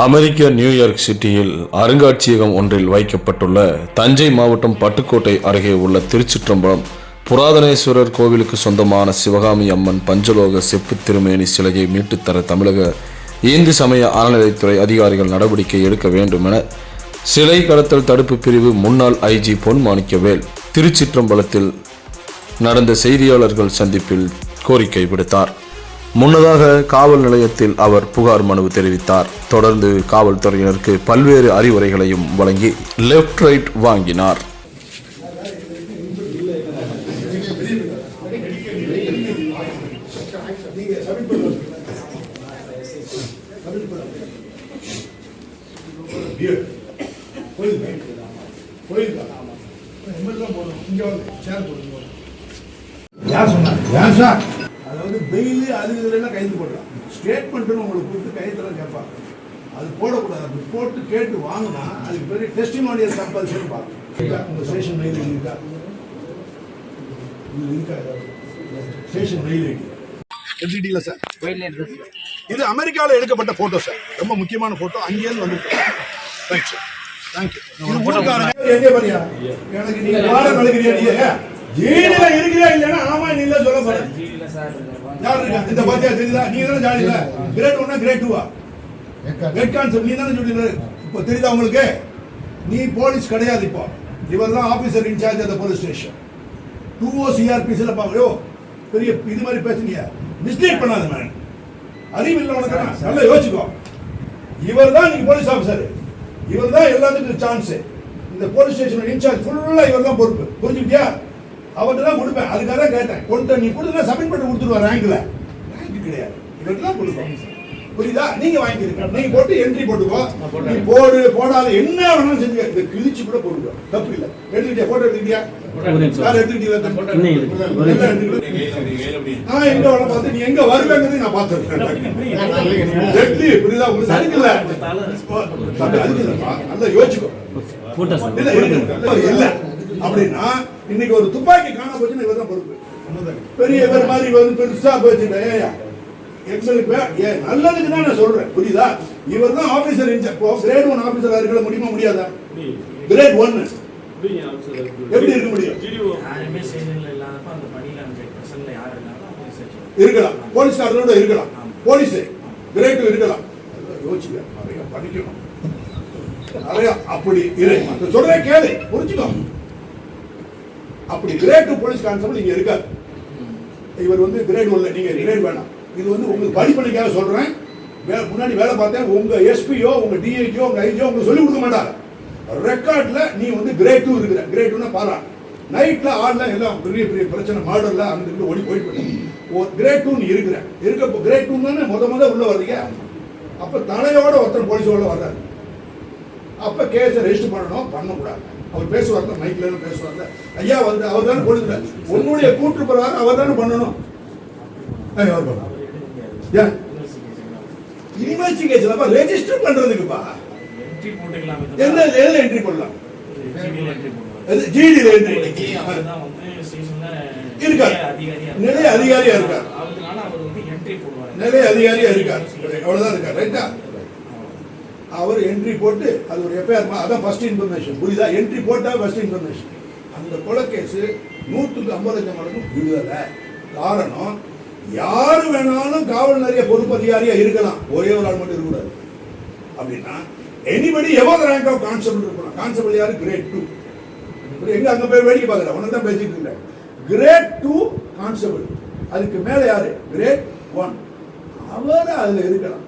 அமெரிக்க New York சிட்டியில் அருங்காட்சியகம் ஒன்றில் வைக்கப்பட்டுள்ள தஞ்சை மாவட்டம் பட்டுக்கோட்டை அருகே உள்ள திருச்சிற்றம்பலம் புராதனேஸ்வரர் கோவிலுக்கு சொந்தமான சிவகாமி அம்மன் பஞ்சலோக செப்பு திருமேனி சிலையை மீட்டுத்தர தமிழக இந்து சமய அறநிலைத்துறை அதிகாரிகள் நடவடிக்கை எடுக்க வேண்டும் என சிலை கடத்தல் தடுப்பு பிரிவு முன்னாள் ஐஜி பொன் மாணிக்கவேல் திருச்சிற்றம்பலத்தில் நடந்த செய்தியாளர்கள் சந்திப்பில் கோரிக்கை விடுத்தார். முன்னதாக காவல் நிலையத்தில் அவர் புகார் மனு தெரிவித்தார் தொடர்ந்து காவல்துறையினருக்கு பல்வேறு அறிவுரைகளையும் வழங்கி லெஃப்ட் ரைட் வாங்கினார் Yeah கோயில் கோயில் எம்எல்ஏ போகணும் இங்கே வந்து சேர் போடுங்க யார் சொன்னாங்க யார் சார் அதாவது பெயில் அது இதெல்லாம் கைது ஸ்டேட்மெண்ட்னு உங்களுக்கு கொடுத்து கையெழுத்தெல்லாம் கேட்பாங்க. அது போடக்கூடாது. அப்படி போட்டு கேட்டு வாங்கினா அதுக்கு பெரிய டெஸ்டிமோனியல் கம்பல்சரி பார்க்கணும் உங்கள் ஸ்டேஷன் மெயில் ஐடி இருக்கா? இருக்கா? Station mail ID. எடுத்துக்கிட்டீங்களா சார் இது அமெரிக்காவில் எடுக்கப்பட்ட போட்டோ சார் ரொம்ப முக்கியமான போட்டோ அங்கேயிருந்து வந்திருக்கு. ரைட் சார் தேங்க்யூ எனக்கு நீ வாட நடுக்கிறியா நீ? ஜீனில இருக்கிறியா இல்லைன்னா ஆமா நீ சொல்ல போற யார் இருக்கா இந்த பாத்தியா தெரியுதா? நீ தானே ஜாலியில கிரேட் ஒன்னா கிரேட் டூவா ஹெட் கான்செப்ட் நீ தானே சொல்லிடுற இப்போ தெரியுதா உங்களுக்கு? நீ போலீஸ் கிடையாது இப்போ. இவர் தான் ஆபீசர் இன்சார்ஜ் அந்த போலீஸ் ஸ்டேஷன் டூ ஓ சிஆர்பிசியில் பாக்குறோ பெரிய இது மாதிரி பேசுனீங்க மிஸ்டேக் பண்ணாத மேன் அறிவு இல்லை உனக்கு? நல்லா யோசிச்சுக்கோ. இவர் தான் நீங்க போலீஸ் ஆஃபீஸர் இவர் தான் எல்லாத்துக்கும் சான்ஸ் இந்த போலீஸ் ஸ்டேஷன் இன்சார்ஜ் ஃபுல்லா இவர் தான் பொறுப்பு. புரிஞ்சுக்கிட்டியா? அவர்கிட்ட தான் கொடுப்பேன். அதுக்காக தான் கேட்டேன். கொண்டு நீ கொடுத்தா சப்மிட் பண்ணி கொடுத்துருவா ரேங்க்ல ரேங்க் கிடையாது. இவர்கிட்ட தான் கொடுப்போம். புரியுதா? நீங்க வாங்கிக்கிறீங்க நீங்க போட்டு என்ட்ரி போட்டுக்கோ. நீ போடு போடாத என்ன வேணாலும் செஞ்சுக்க. இந்த கிழிச்சு கூட போட்டுக்கோ. தப்பு இல்ல. எடுத்துக்கிட்டியா? போட்டோ எடுத்துக்கிட்டியா? எங்க வேலை பார்த்து நீ எங்க வருவேங்கிறது நான் பார்த்துருக்கேன் புரியுதா உங்களுக்கு அதுக்குல்லப்பா நல்லா யோசிச்சுக்கோ. இல்ல. அப்படின்னா இன்னைக்கு ஒரு துப்பாக்கி காண போச்சுன்னா இவர் தான் பொறுப்பு. பெரிய இவர் மாதிரி வந்து பெருசா போச்சுட்டேன் எங்களுக்கு நல்லதுக்கு தான் நான் சொல்றேன். புரியுதா? இவர் தான் officer in-charge grade one officer இருக்க முடியுமா முடியாதா? கிரேட் ஒன் எப்படி இருக்க முடியும்? இருக்கலாம். போலீஸ்காரனோட இருக்கலாம். போலீஸ் கிரேட் இருக்கலாம். யோசிக்க நிறைய படிக்கணும். நிறைய அப்படி இரு சொல்றேன் கேளு. புரிஞ்சுக்கோ. அப்படி கிரேட் டூ போலீஸ் கான்ஸ்டபிள் இங்கே இருக்காது இவர் வந்து கிரேட் ஒன்ல நீங்கள் கிரேட் வேணாம். இது வந்து உங்களுக்கு படிப்படிக்காக சொல்கிறேன் வே- முன்னாடி வேலை பார்த்தேன். உங்கள் எஸ்பியோ உங்கள் டிஐஜியோ உங்கள் ஐஜியோ உங்களுக்கு சொல்லிக் கொடுக்க மாட்டாங்க. ரெக்கார்டில் நீ வந்து கிரேட் டூ இருக்கிற கிரேட் டூனா பாரா நைட்டில் ஆடலாம் எல்லாம் பெரிய பெரிய பிரச்சனை மாடலில் அங்க இருந்து ஓடி போயிட்டு போயிட்டேன். ஒரு கிரேட் டூ நீ இருக்கிற. இருக்க கிரேட் டூ தானே முத முத உள்ள வர்றீங்க? அப்போ தலையோட ஒருத்தர் போலீஸோட வர்றாரு. அப்போ கேஸை ரெஜிஸ்டர் பண்ணணும். பண்ணக்கூடாது. அவர் பேசுவார்ல மைக்ல பேசுவார்ல. ஐயா வந்து அவர் தானே கொடுக்குறாரு உன்னுடைய கூற்று பிரகாரம் அவர் தானே பண்ணணும். ஐயா, அவர் பண்ணணும். ஏன்? இன்வெஸ்டிகேஷன் அப்ப ரெஜிஸ்டர் பண்றதுக்குப்பா. என்ட்ரி எந்த எதுல என்ட்ரி பண்ணலாம் ஜிடியில் என்ட்ரி இருக்கார். அதிகாரியா அதிகாரியா இருக்கார். நிலை அதிகாரியா இருக்கார். அவ்வளவுதான் இருக்கார் ரைட்டா அவர் என்ட்ரி போட்டு அது ஒரு எஃப்ஐஆர் அதான் ஃபர்ஸ்ட் இன்ஃபர்மேஷன் புரியுதா? என்ட்ரி போட்டால் ஃபர்ஸ்ட் இன்ஃபர்மேஷன் அந்த கொலை நூற்றுக்கு ஐம்பது லட்சம் மடங்கு விடுதலை. காரணம் யார் வேணாலும் காவல் நிறைய பொறுப்பு அதிகாரியாக இருக்கலாம். ஒரே ஒரு ஆள் மட்டும் இருக்கக்கூடாது. அப்படின்னா எனிபடி எவ்வளோ ரேங்க் ஆஃப் கான்ஸ்டபிள் இருக்கலாம் கான்ஸ்டபிள் யார்? கிரேட் டூ எங்க அங்க போய் வேடிக்கை பார்க்கல உனக்கு தான் பேசிட்டு இருக்கேன். கிரேட் டூ கான்ஸ்டபிள் அதுக்கு மேலே யாரு? கிரேட் ஒன் அவர் அதில் இருக்கலாம்.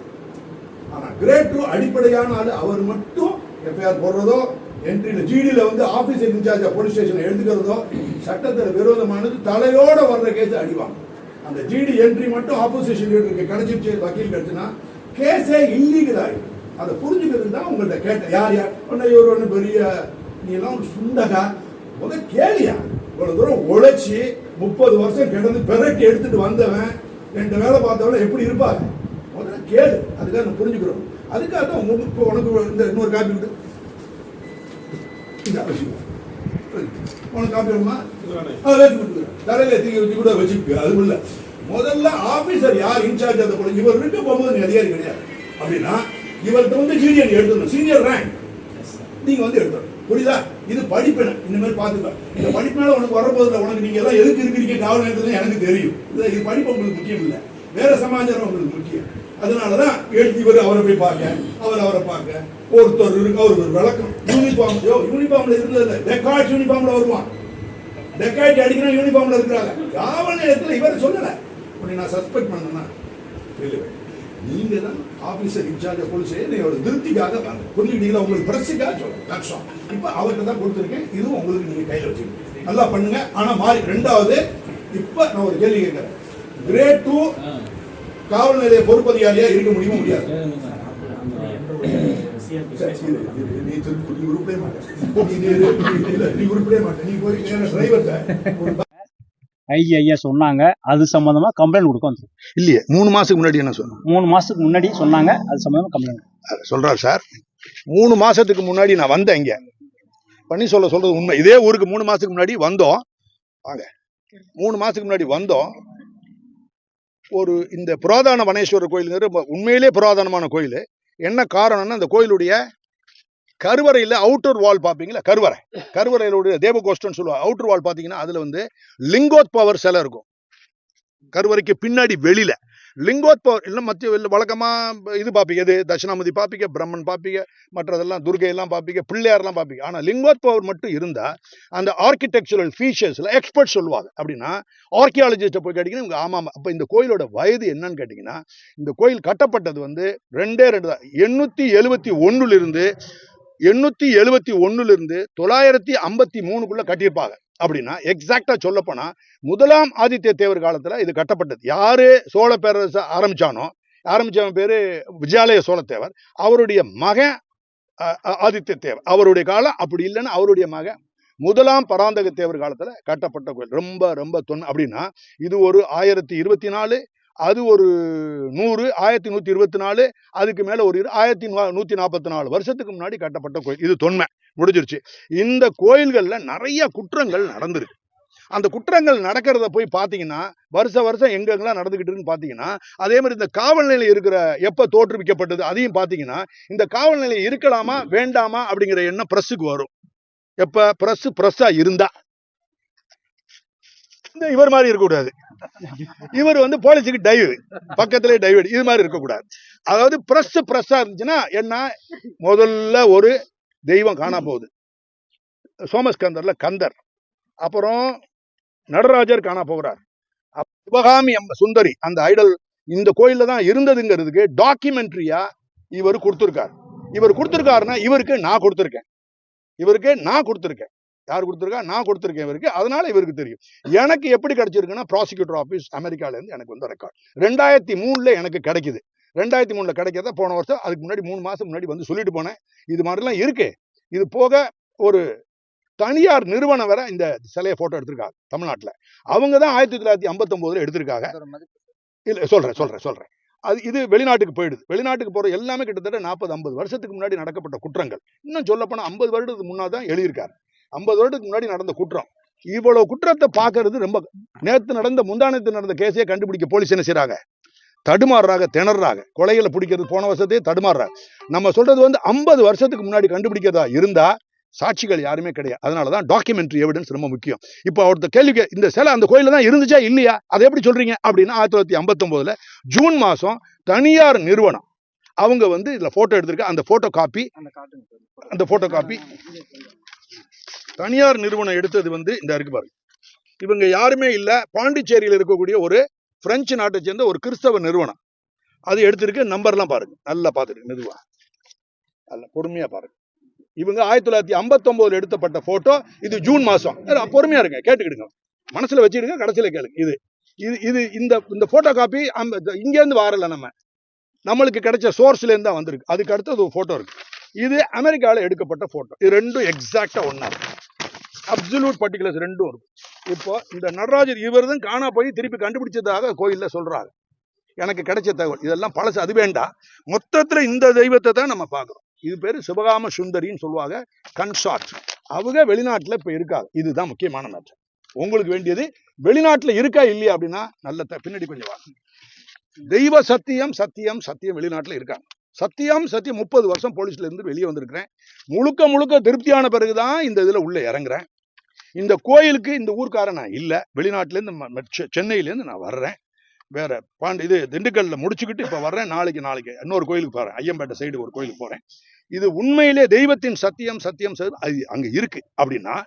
ஆனால் கிரேட் டூ அடிப்படையான ஆள் அவர் மட்டும் எஃப்ஐஆர் போடுறதோ என்ட்ரியில் ஜிடியில் வந்து ஆபீஸ் இன்சார்ஜ் போலீஸ் ஸ்டேஷன் எடுத்துக்கிறதோ சட்டத்தில் விரோதமானது தலையோட வர்ற கேஸ் அடிவாங்க அந்த ஜிடி என்ட்ரி மட்டும் ஆப்போசிஷன் லீடருக்கு கிடைச்சிருச்சு வக்கீல் கிடைச்சுன்னா கேஸே இல்லீகல் ஆகிடும் அதை புரிஞ்சுக்கிறது தான் உங்கள்கிட்ட கேட்டேன். யார் யார்? ஒன்று இவர் ஒன்று பெரிய நீ எல்லாம் சுண்டகா? முத கேளியா இவ்வளோ தூரம் உழைச்சி முப்பது வருஷம் கிடந்து பெரட்டி எடுத்துட்டு வந்தவன் ரெண்டு வேலை பார்த்தவன எப்படி இருப்பாங்க முதல்ல கேளு. அதுக்காக நான் புரிஞ்சுக்கிறோம். அதுக்காக தான் உங்களுக்கு இப்போ உனக்கு இந்த இன்னொரு காப்பி விடு. இந்த அவசியம் உனக்கு காப்பி வேணுமா? வச்சு கொடுத்துக்கிறேன். தலையில தூக்கி வச்சு கூட வச்சுக்க அது இல்லை முதல்ல ஆபீசர் யார்? இன்சார்ஜ் அந்த பொண்ணு இவர் இருக்க போகும்போது நீ அதிகாரி கிடையாது. அப்படின்னா இவர்கிட்ட வந்து ஜூனியர் எடுத்துடணும். சீனியர் ரேங்க் நீங்க வந்து எடுத்துடணும். புரியுதா? இது படிப்பினை. இந்த மாதிரி பார்த்துக்க இந்த படிப்பினால உனக்கு வரப்போதில்லை உனக்கு நீங்க எல்லாம் எதுக்கு இருக்கிறீங்க காவல் நிலையத்துல எனக்கு தெரியும். இது படிப்பு உங்களுக்கு முக்கியம் இல்லை. வேற சமாச்சாரம் உங்களுக்கு முக்கியம். அதனாலதான் தான் இவர் அவரை போய் பார்க்க அவர் அவரை பார்க்க. ஒருத்தர் இருக்கு அவர் ஒரு விளக்கம். யூனிஃபார்ம் யோ யூனிஃபார்ம்ல இருந்தது இல்லை. டெக்காய்ட் யூனிஃபார்ம்ல வருவான் டெக்காய்ட் அடிக்கணும் யூனிஃபார்ம்ல இருக்கிறாங்க. காவல் நிலையத்துல இவரை சொல்லல. உன்னை நான் சஸ்பெக்ட் பண்ணேன்னா நீங்க தான் ஆபீசர் இன்சார்ஜ் போலீஸ் என்னோட திருப்திக்காக புரிஞ்சுக்கிட்டீங்களா? உங்களுக்கு பிரஸுக்காக சொல்றேன். லட்சம் இப்போ அவர்கிட்ட தான் கொடுத்துருக்கேன். இதுவும் உங்களுக்கு நீங்க கையில் வச்சுக்கணும். நல்லா பண்ணுங்க. ஆனா மாறி ரெண்டாவது இப்போ நான் ஒரு கேள்வி கேட்கிறேன். கிரேட் டூ காவல் நிலைய பொறுப்பதிகாரியா இருக்க முடியுமா முடியாது. நீ உருப்படவே மாட்டேன் நீ உருப்படவே மாட்டேன் நீ போய் டிரைவர்கிட்ட ஐயா சொன்னாங்க அது சம்பந்தமா கம்ப்ளைண்ட் கொடுக்க வந்துரும். இல்லையே மூணு மாசத்துக்கு முன்னாடி என்ன சொன்னோம்? மூணு மாசத்துக்கு முன்னாடி சொன்னாங்க அது சம்பந்தமா கம்ப்ளைண்ட் சொல்றாரு சார். மூணு மாசத்துக்கு முன்னாடி நான் வந்தேன் இங்க. பண்ணி சொல்ல சொல்றது உண்மை. இதே ஊருக்கு மூணு மாசத்துக்கு முன்னாடி வந்தோம். வாங்க. மூணு மாசத்துக்கு முன்னாடி வந்தோம். ஒரு இந்த புராதன வனேஸ்வரர் கோயிலுங்கிறது உண்மையிலே புராதனமான கோயில். என்ன காரணம்னா அந்த கோயிலுடைய கருவறையில் அவுட்டர் வால் பார்ப்பீங்களா கருவறை. கருவறையிலுடைய தேவகோஷ்டம்னு சொல்லுவாங்க. அவுட்டர் வால் பார்த்தீங்கன்னா அதில் வந்து லிங்கோத் பவர் சிலை இருக்கும். கருவறைக்கு பின்னாடி வெளியில. லிங்கோத் பவர் இல்லை மத்திய வெளில இது பார்ப்பீங்க இது தட்சிணாமதி பார்ப்பீங்க பிரம்மன் பார்ப்பீங்க மற்றதெல்லாம் துர்கையெல்லாம் பார்ப்பீங்க பிள்ளையார்லாம் பார்ப்பீங்க ஆனால் லிங்கோத் பவர் மட்டும் இருந்தால் அந்த ஆர்கிடெக்சரல் ஃபீச்சர்ஸில் எக்ஸ்பர்ட் சொல்லுவாங்க. அப்படின்னா ஆர்கியாலஜிஸ்ட்டை போய் கேட்டிங்கன்னா இவங்க ஆமாம் அப்போ இந்த கோயிலோட வயது என்னன்னு கேட்டிங்கன்னா இந்த கோயில் கட்டப்பட்டது வந்து ரெண்டே ரெண்டு தான். எண்ணூற்றி எழுபத்தி ஒன்றுலேருந்து எண்ணூற்றி எழுபத்தி ஒன்றுலேருந்து தொள்ளாயிரத்தி ஐம்பத்தி மூணுக்குள்ளே கட்டியிருப்பாங்க. அப்படின்னா எக்ஸாக்டா சொல்லப்போனா முதலாம் ஆதித்ய தேவர் காலத்துல இது கட்டப்பட்டது. யாரு சோழ பேரரசு ஆரம்பிச்சானோ ஆரம்பிச்சவன் பேரு விஜயாலய சோழத்தேவர். அவருடைய மகன் ஆதித்ய தேவர். அவருடைய காலம் அப்படி இல்லைன்னா அவருடைய மகன் முதலாம் பராந்தக தேவர் காலத்துல கட்டப்பட்ட கோயில். ரொம்ப ரொம்ப தொன் அப்படின்னா இது ஒரு ஆயிரத்தி இருபத்தி நாலு அது ஒரு நூறு ஆயிரத்தி நூத்தி இருபத்தி நாலு அதுக்கு மேலே ஒரு இரு- ஆயிரத்தி நூற்றி நூத்தி நாற்பத்தி நாலு வருஷத்துக்கு முன்னாடி கட்டப்பட்ட கோயில். இது தொன்மை. முடிஞ்சிருச்சு. இந்த கோயில்கள்ல நிறைய குற்றங்கள் நடந்திருக்கு. அந்த குற்றங்கள் நடக்கிறத போய் பார்த்தீங்கன்னா வருஷ வருஷம் எங்கெங்கெல்லாம் நடந்துக்கிட்டு இருக்குன்னு பார்த்தீங்கன்னா அதே மாதிரி இந்த காவல் நிலையம் இருக்கிற எப்போ தோற்றுவிக்கப்பட்டது அதையும் பார்த்தீங்கன்னா இந்த காவல் நிலையம் இருக்கலாமா வேண்டாமா அப்படிங்கிற எண்ணம் ப்ரெஸ்ஸுக்கு வரும். எப்போ? ப்ரெஸ்ஸு ப்ரெஸ்ஸாக இருந்தா. இந்த இவர் மாதிரி இருக்கக்கூடாது. இவர் வந்து போலீஸுக்கு டைவ் பக்கத்திலே டைவ் இது மாதிரி இருக்கக்கூடாது. அதாவது பிரஸ் பிரஸ்ஸா இருந்துச்சுன்னா என்ன? முதல்ல ஒரு தெய்வம் காணா போகுது. சோமஸ்கந்தர்ல கந்தர். அப்புறம் நடராஜர் காணா போகிறார். சிவகாமி அம்ப சுந்தரி அந்த ஐடல் இந்த கோயில்ல தான் இருந்ததுங்கிறதுக்கு டாக்குமெண்ட்ரியா இவர் கொடுத்துருக்காரு. இவர் கொடுத்துருக்காருன்னா இவருக்கு நான் கொடுத்துருக்கேன். இவருக்கு நான் கொடுத்துருக்கேன். யார் கொடுத்துருக்கா? நான் கொடுத்துருக்கேன் இவருக்கு. அதனால இவருக்கு தெரியும். எனக்கு எப்படி கிடைச்சிருக்குன்னா ப்ராசிக்யூட்டர் ஆஃபீஸ் அமெரிக்கால இருந்து எனக்கு வந்து ரெக்கார்ட் ரெண்டாயிரத்தி மூணுல எனக்கு கிடைக்குது. ரெண்டாயிரத்தி மூணுல கிடைக்கிறத போன வருஷம் அதுக்கு முன்னாடி மூணு மாசம் முன்னாடி வந்து சொல்லிட்டு போனேன். இது மாதிரிலாம் இருக்கு. இது போக ஒரு தனியார் நிறுவனம் வேற இந்த சிலையை போட்டோ எடுத்திருக்காங்க தமிழ்நாட்டுல. அவங்க தான் ஆயிரத்தி தொள்ளாயிரத்தி ஐம்பத்தொன்பதுல எடுத்திருக்காங்க. இல்ல சொல்றேன் சொல்றேன் சொல்றேன். அது இது வெளிநாட்டுக்கு போயிடுது. வெளிநாட்டுக்கு போற எல்லாமே கிட்டத்தட்ட நாற்பது ஐம்பது வருஷத்துக்கு முன்னாடி நடக்கப்பட்ட குற்றங்கள். இன்னும் சொல்ல போனா ஐம்பது வருடத்துக்கு முன்னாடி தான் எழுதியிருக்காரு. ஐம்பது வருடத்துக்கு முன்னாடி நடந்த குற்றம். இவ்வளவு குற்றத்தை பார்க்கறது ரொம்ப நேத்து நடந்த முந்தானத்து நடந்த கேஸையே கண்டுபிடிக்க போலீஸ் என்ன செய்றாங்க? தடுமாறுறாங்க திணறாங்க கொலைகளை பிடிக்கிறது போன வருஷத்தையே தடுமாறுறாங்க. நம்ம சொல்றது வந்து ஐம்பது வருஷத்துக்கு முன்னாடி கண்டுபிடிக்கிறதா இருந்தா சாட்சிகள் யாருமே கிடையாது. அதனால தான் டாக்குமெண்ட்ரி எவிடன்ஸ் ரொம்ப முக்கியம். இப்போ ஒருத்தர் கேள்வி இந்த சிலை அந்த கோயில்ல தான் இருந்துச்சா இல்லையா? அதை எப்படி சொல்றீங்க? அப்படின்னா ஆயிரத்தி தொள்ளாயிரத்தி ஐம்பத்தொம்போதுல ஜூன் மாசம் தனியார் நிறுவனம் அவங்க வந்து இதுல போட்டோ எடுத்திருக்க அந்த போட்டோ காப்பி அந்த போட்டோ காப்பி தனியார் நிறுவனம் எடுத்தது வந்து இந்த இருக்கு பாருங்க. இவங்க யாருமே இல்ல. பாண்டிச்சேரியில் இருக்கக்கூடிய ஒரு பிரெஞ்சு நாட்டை சேர்ந்த ஒரு கிறிஸ்தவ நிறுவனம். அது எடுத்திருக்கு நம்பர்லாம் பாருங்க. நல்லா பார்த்துருக்கு மெதுவா. நல்லா பொறுமையா பாருங்க. இவங்க ஆயிரத்தி தொள்ளாயிரத்தி ஐம்பத்தொம்போதில் எடுத்தப்பட்ட போட்டோ இது ஜூன் மாசம். பொறுமையாக இருங்க கேட்டுக்கிடுங்க. மனசுல வச்சுக்கிடுங்க கடைசியில கேளுங்க. இது இது இது இந்த இந்த ஃபோட்டோ காப்பி இங்க இருந்து வரல நம்ம. நம்மளுக்கு கிடைச்ச சோர்ஸ்ல இருந்து தான் வந்திருக்கு. அதுக்கு அடுத்தது ஒரு ஃபோட்டோ இருக்கு. இது அமெரிக்காவில் எடுக்கப்பட்ட போட்டோ இது ரெண்டும் எக்ஸாக்டாக ஒன்றா இருக்கு. அப்சல்யூட் பர்டிகுலர்ஸ் ரெண்டும் இருக்கும். இப்போ இந்த நடராஜர் இவர் தான் காணா போய் திருப்பி கண்டுபிடிச்சதாக கோயில்ல சொல்றாங்க. எனக்கு கிடைச்ச தகவல். இதெல்லாம் பழசு அது வேண்டாம். மொத்தத்துல இந்த தெய்வத்தை தான் நம்ம பார்க்குறோம். இது பேரு சிவகாம சுந்தரின்னு சொல்லுவாங்க கன்சார்ட் அவங்க வெளிநாட்டுல இப்ப இருக்காங்க. இதுதான் முக்கியமான மேட்டர். உங்களுக்கு வேண்டியது வெளிநாட்டுல இருக்கா இல்லையா அப்படின்னா நல்ல த- பின்னாடி கொஞ்சம் வாங்க. தெய்வ சத்தியம் சத்தியம் சத்தியம் வெளிநாட்டுல இருக்காங்க. சத்தியம் சத்தியம் முப்பது வருஷம் போலீஸ்ல இருந்து வெளியே வந்திருக்கிறேன். முழுக்க முழுக்க திருப்தியான பிறகுதான் இந்த இதுல உள்ள இறங்குறேன். இந்த கோயிலுக்கு இந்த ஊர்க்காரன் நான் இல்லை. வெளிநாட்டிலேருந்து ம- சென்னையிலேருந்து நான் வர்றேன். வேற பாண்டி இது திண்டுக்கல்ல முடிச்சுக்கிட்டு இப்போ வர்றேன். நாளைக்கு நாளைக்கு இன்னொரு கோயிலுக்கு போறேன். ஐயம்பேட்டை சைடு ஒரு கோயிலுக்கு போறேன். இது உண்மையிலே தெய்வத்தின் சத்தியம் சத்தியம் ச- அது அங்கே இருக்கு. அப்படின்னா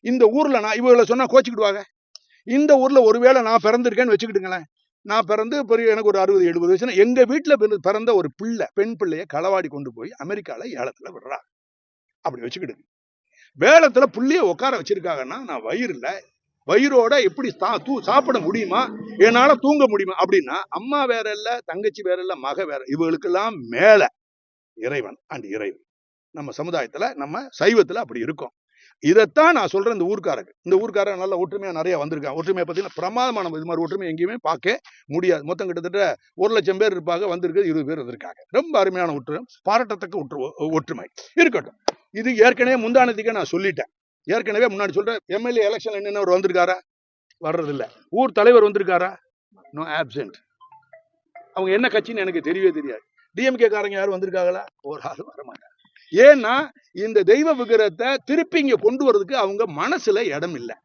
இந்த ஊர்ல நான் இவங்களை சொன்னா கோச்சிக்கிடுவாங்க. இந்த ஊரில் ஒருவேளை நான் பிறந்திருக்கேன்னு வச்சுக்கிட்டுங்களேன். நான் பிறந்து பெரிய எனக்கு ஒரு அறுபது எழுபது வயசுனா எங்கள் வீட்டில் பிறந்த- பிறந்த ஒரு பிள்ளை பெண் பிள்ளையை களவாடி கொண்டு போய் அமெரிக்காவில் ஏலத்தில் விடுறா. அப்படி வச்சுக்கிடுங்க. வேளத்துல புள்ளிய உட்கார வச்சிருக்காங்கன்னா நான் வயிறுல வயிறோட எப்படி தா- தூ சாப்பிட முடியுமா? என்னால தூங்க முடியுமா? அப்படின்னா அம்மா வேற இல்ல தங்கச்சி வேற இல்ல மக வேற இவங்களுக்கெல்லாம் மேல இறைவன் அண்ட் இறைவன். நம்ம சமுதாயத்துல நம்ம சைவத்துல அப்படி இருக்கும். இதைத்தான் நான் சொல்றேன் இந்த ஊர்க்காரங்க இந்த ஊர்க்காரன் நல்ல ஒற்றுமையா நிறைய வந்திருக்கான் ஒற்றுமையை பார்த்தீங்கன்னா பிரமாதமான இது மாதிரி ஒற்றுமை எங்கேயுமே பார்க்க முடியாது. மொத்தம் கிட்டத்தட்ட ஒரு லட்சம் பேர் இருப்பாங்க வந்திருக்கு இருபது பேர் வந்திருக்காங்க. ரொம்ப அருமையான ஒற்றுமை பாராட்டத்தக்க ஒற்று ஒற்றுமை. இருக்கட்டும். இது ஏற்கனவே முந்தானத்துக்கே நான் சொல்லிட்டேன். ஏற்கனவே முன்னாடி சொல்றேன் எம்எல்ஏ எலெக்ஷன் என்னென்ன வந்திருக்காரா? வர்றதில்ல. ஊர் தலைவர் வந்திருக்காரா? நோ ஆப்சென்ட் அவங்க என்ன கட்சின்னு எனக்கு தெரியவே தெரியாது. டிஎம்கே காரங்க யாரும் வந்திருக்காங்களா? ஒரு ஆள் வரமாட்டாங்க. ஏன்னா இந்த தெய்வ விக்கிரத்தை திருப்பி இங்க கொண்டு வர்றதுக்கு அவங்க மனசுல இடம் இல்லை